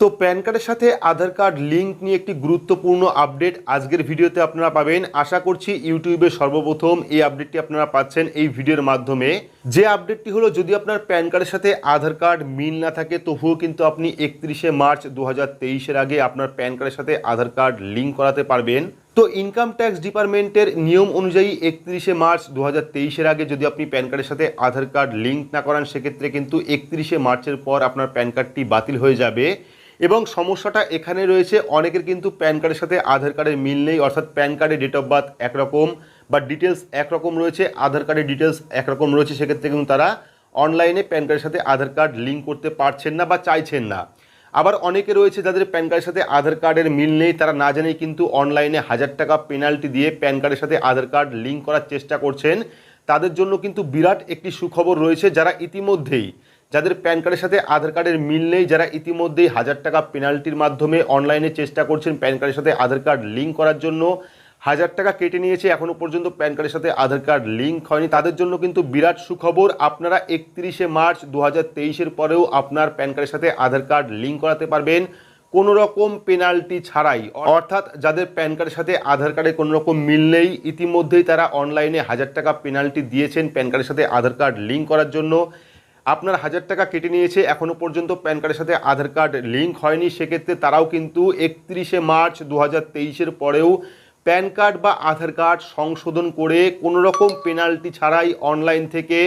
তো প্যান কার্ডের সাথে আধার কার্ড লিঙ্ক নিয়ে একটি গুরুত্বপূর্ণ আপডেট আজকের ভিডিওতে আপনারা পাবেন। আশা করছি ইউটিউবে সর্বপ্রথম এই আপডেটটি আপনারা পাচ্ছেন এই ভিডিওর মাধ্যমে। যে আপডেটটি হলো, যদি আপনার প্যান কার্ডের সাথে আধার কার্ড মিল না থাকে, তবুও কিন্তু আপনি একত্রিশে মার্চ দু হাজার আগে আপনার প্যান কার্ডের সাথে আধার কার্ড লিঙ্ক করাতে পারবেন। তো ইনকাম ট্যাক্স ডিপার্টমেন্টের নিয়ম অনুযায়ী একত্রিশে মার্চ দু তেইশের আগে যদি আপনি প্যান কার্ডের সাথে আধার কার্ড লিঙ্ক না করান, সেক্ষেত্রে কিন্তু একত্রিশে মার্চের পর আপনার প্যান কার্ডটি বাতিল হয়ে যাবে। এবং সমস্যাটা এখানে রয়েছে, অনেকের কিন্তু প্যান কার্ডের সাথে আধার কার্ডের মিল নেই, অর্থাৎ প্যান কার্ডের ডেট অফ বার্থ একরকম বা ডিটেলস একরকম রয়েছে, আধার কার্ডের ডিটেলস একরকম রয়েছে, সেক্ষেত্রে কিন্তু তারা অনলাইনে প্যান কার্ডের সাথে আধার কার্ড লিঙ্ক করতে পারছেন না বা চাইছেন না। আবার অনেকে রয়েছে যাদের প্যান কার্ডের সাথে আধার কার্ডের মিল নেই, তারা না জানেই কিন্তু অনলাইনে হাজার টাকা পেনাল্টি দিয়ে প্যান কার্ডের সাথে আধার কার্ড লিঙ্ক করার চেষ্টা করছেন। তাদের জন্য কিন্তু বিরাট একটি সুখবর রয়েছে যারা ইতিমধ্যেই, যাদের প্যান কার্ডের সাথে আধার কার্ডের মিল নেই, যারা ইতিমধ্যেই হাজার টাকা পেনাল্টির মাধ্যমে অনলাইনে চেষ্টা করছেন প্যান কার্ডের সাথে আধার কার্ড লিঙ্ক করার জন্য। হাজার টাকা কেটে নিয়েছে এখনও পর্যন্ত প্যান কার্ডের সাথে আধার কার্ড লিঙ্ক হয়নি। তাদের জন্য কিন্তু বিরাট সুখবর, আপনারা একত্রিশে মার্চ দু হাজার পরেও আপনার প্যান কার্ডের সাথে আধার কার্ড লিঙ্ক করাতে পারবেন। কোনো রকম পেনাল্টি ছাড়াই। অর্থাৎ যাদের প্যান কার্ডের সাথে আধার কার্ডে কোনো রকম মিল নেই, ইতিমধ্যেই তারা অনলাইনে হাজার টাকা পেনাল্টি দিয়েছেন প্যান কার্ডের সাথে আধার কার্ড লিঙ্ক করার জন্য। আপনার হাজার টাকা কেটে নিয়েছে এখনও পর্যন্ত প্যান কার্ডের সাথে আধার কার্ড লিঙ্ক হয়নি। সেক্ষেত্রে তারাও কিন্তু একত্রিশে মার্চ দু হাজার পরেও প্যান কার্ড বা আধার কার্ড সংশোধন করে কোনো রকম পেনাল্টি ছাড়াই অনলাইন থেকে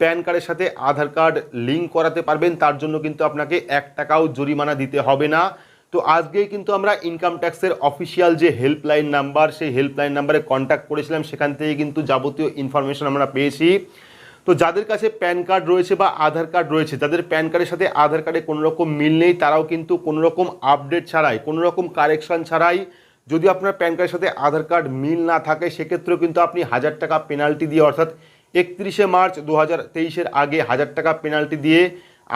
প্যান কার্ডের সাথে আধার কার্ড লিঙ্ক করাতে পারবেন, তার জন্য কিন্তু আপনাকে এক টাকাও জরিমানা দিতে হবে না। তো আজকেই কিন্তু আমরা ইনকাম ট্যাক্সের অফিসিয়াল যে হেল্পলাইন নাম্বার সেই হেল্পলাইন নাম্বারে কন্ট্যাক্ট করেছিলাম, সেখান থেকে কিন্তু যাবতীয় ইনফরমেশন আমরা পেয়েছি। তো যাদের কাছে প্যান কার্ড রয়েছে বা আধার কার্ড রয়েছে, যাদের প্যান কার্ডের সাথে আধার কার্ডে কোনো রকম মিল নেই, তারাও কিন্তু কোনো রকম আপডেট ছাড়াই কোনো রকম কারেকশন ছাড়াই যদি আপনার প্যান কার্ডের সাথে আধার কার্ড মিল না থাকে, সেক্ষেত্রেও কিন্তু আপনি হাজার টাকা পেনাল্টি দিয়ে, অর্থাৎ একত্রিশে মার্চ দু হাজার তেইশের আগে হাজার টাকা পেনাল্টি দিয়ে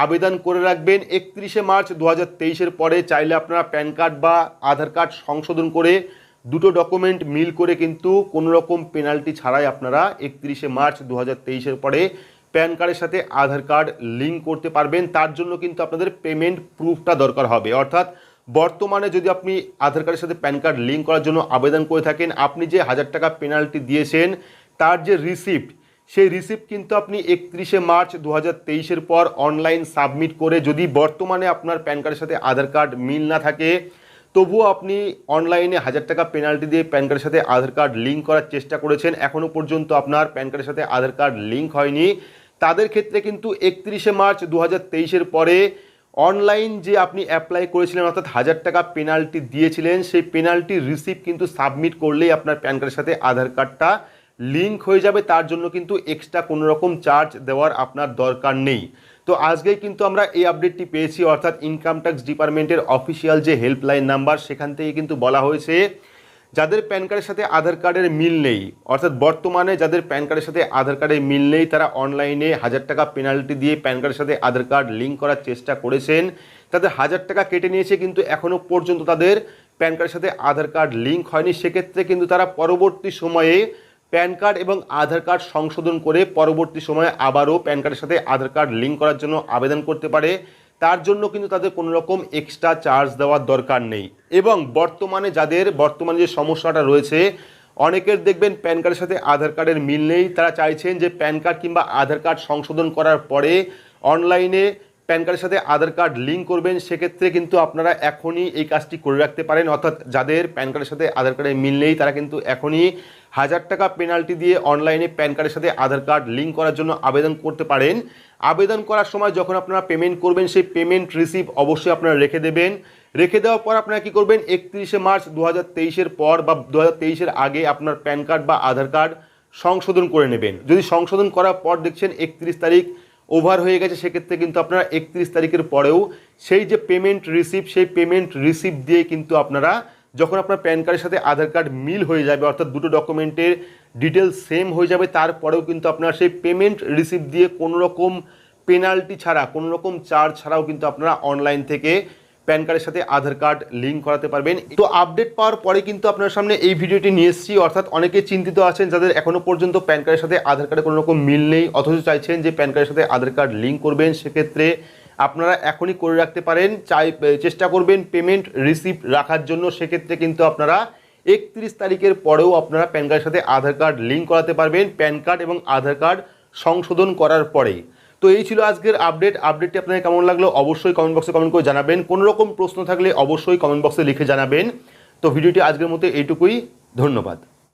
আবেদন করে রাখবেন। একত্রিশে মার্চ দু হাজার তেইশের পরে চাইলে আপনারা প্যান কার্ড বা আধার কার্ড সংশোধন করে দুটো ডকুমেন্ট মিল করে কিন্তু কোনো রকম পেনাল্টি ছাড়াই আপনারা একত্রিশে মার্চ দু হাজার তেইশের পরে প্যান কার্ডের সাথে আধার কার্ড লিঙ্ক করতে পারবেন। তার জন্য কিন্তু আপনাদের পেমেন্ট প্রুফটা দরকার হবে। অর্থাৎ বর্তমানে যদি আপনি আধার কার্ডের সাথে প্যান কার্ড লিঙ্ক করার জন্য আবেদন করে থাকেন, আপনি যে হাজার টাকা পেনাল্টি দিয়েছেন, তার যে রিসিপ্ট সেই রিসিপ্ট কিন্তু আপনি একত্রিশে মার্চ দু হাজার পর অনলাইন সাবমিট করে যদি বর্তমানে আপনার প্যান কার্ডের সাথে আধার কার্ড মিল না থাকে, তবুও আপনি অনলাইনে হাজার টাকা পেনাল্টি দিয়ে প্যান কার্ডের সাথে আধার কার্ড লিঙ্ক করার চেষ্টা করেছেন। এখনও পর্যন্ত আপনার প্যান কার্ডের সাথে আধার কার্ড লিঙ্ক হয়নি। তাদের ক্ষেত্রে কিন্তু একত্রিশে মার্চ দু হাজার পরে অনলাইন যে আপনি অ্যাপ্লাই করেছিলেন, অর্থাৎ হাজার টাকা পেনাল্টি দিয়েছিলেন, সেই পেনাল্টি রিসিপ্ট কিন্তু সাবমিট করলেই আপনার প্যান কার্ডের সাথে আধার কার্ডটা লিঙ্ক হয়ে যাবে। তার জন্য কিন্তু এক্সট্রা কোনো রকম চার্জ দেওয়ার আপনার দরকার নেই। তো আজকেই কিন্তু আমরা এই আপডেটটি পেয়েছি, অর্থাৎ ইনকাম ট্যাক্স ডিপার্টমেন্টের অফিসিয়াল যে হেল্পলাইন নাম্বার সেখান থেকে কিন্তু বলা হয়েছে যাদের প্যান কার্ডের সাথে আধার কার্ডের মিল নেই, অর্থাৎ বর্তমানে যাদের প্যান কার্ডের সাথে আধার কার্ডের মিল নেই, তারা অনলাইনে হাজার টাকা পেনাল্টি দিয়ে প্যান কার্ডের সাথে আধার কার্ড লিঙ্ক করার চেষ্টা করেছেন। তাদের হাজার টাকা কেটে নিয়েছে কিন্তু এখনও পর্যন্ত তাদের প্যান কার্ডের সাথে আধার কার্ড লিঙ্ক হয়নি। সেক্ষেত্রে কিন্তু তারা পরবর্তী সময়ে প্যান কার্ড এবং আধার কার্ড সংশোধন করে পরবর্তী সময়ে আবারও প্যান কার্ডের সাথে আধার কার্ড লিঙ্ক করার জন্য আবেদন করতে পারে। তার জন্য কিন্তু তাদের কোনো রকম এক্সট্রা চার্জ দেওয়ার দরকার নেই। এবং বর্তমানে যাদের, বর্তমানে যে সমস্যাটা রয়েছে, অনেকের দেখবেন প্যান কার্ডের সাথে আধার কার্ডের মিল নেই। তারা চাইছেন যে প্যান কার্ড কিংবা আধার কার্ড সংশোধন করার পরে অনলাইনে প্যান কার্ডের সাথে আধার কার্ড লিঙ্ক করবেন। সেক্ষেত্রে কিন্তু আপনারা এখনই এই কাজটি করে রাখতে পারেন। অর্থাৎ যাদের প্যান কার্ডের সাথে আধার কার্ডের মিল নেই, তারা কিন্তু এখনই হাজার টাকা পেনাল্টি দিয়ে অনলাইনে প্যান কার্ডের সাথে আধার কার্ড লিঙ্ক করার জন্য আবেদন করতে পারেন। আবেদন করার সময় যখন আপনারা পেমেন্ট করবেন, সেই পেমেন্ট রিসিভ অবশ্যই আপনারা রেখে দেবেন। রেখে দেওয়ার পর আপনারা কী করবেন? একত্রিশে মার্চ দু হাজার পর বা দু হাজার আগে আপনার প্যান কার্ড বা আধার কার্ড সংশোধন করে নেবেন। যদি সংশোধন করার পর দেখছেন একত্রিশ তারিখ ওভার হয়ে গেছে, সেক্ষেত্রে কিন্তু আপনারা একত্রিশ তারিখের পরেও সেই যে পেমেন্ট রিসিভ সেই পেমেন্ট রিসিভ দিয়ে কিন্তু আপনারা যখন আপনার প্যান কার্ডের সাথে আধার কার্ড মিল হয়ে যাবে, অর্থাৎ দুটো ডকুমেন্টের ডিটেলস সেম হয়ে যাবে, তারপরেও কিন্তু আপনারা সেই পেমেন্ট রিসিপ্ট দিয়ে কোনো রকম পেনাল্টি ছাড়া কোনো রকম চার্জ ছাড়াও কিন্তু আপনারা অনলাইন থেকে প্যান কার্ডের সাথে আধার কার্ড লিঙ্ক করাতে পারবেন। তো আপডেট পাওয়ার পরে কিন্তু আপনার সামনে এই ভিডিওটি নিয়ে এসেছি। অর্থাৎ অনেকে চিন্তিত আছেন, যাদের এখনও পর্যন্ত প্যান কার্ডের সাথে আধার কার্ডে কোনো রকম মিল নেই, অথচ চাইছেন যে প্যান কার্ডের সাথে আধার কার্ড লিঙ্ক করবেন। সেক্ষেত্রে আপনারা এখনই করে রাখতে পারেন। চাই চেষ্টা করবেন পেমেন্ট রিসিপ্ট রাখার জন্য। সেক্ষেত্রে কিন্তু আপনারা একত্রিশ তারিখের পরেও আপনারা প্যান কার্ডের সাথে আধার কার্ড লিঙ্ক করাতে পারবেন। প্যান কার্ড এবং আধার কার্ড সংশোধন করার পরেই তো এই ছিল আজকের আপডেট আপডেটটি আপনাদের কেমন লাগল অবশ্যই কমেন্ট বক্সে কমেন্ট করে জানাবেন। কোনো রকম প্রশ্ন থাকলে অবশ্যই কমেন্ট বক্সে লিখে জানাবেন। তো ভিডিওটি আজকের মতো এইটুকুই। ধন্যবাদ।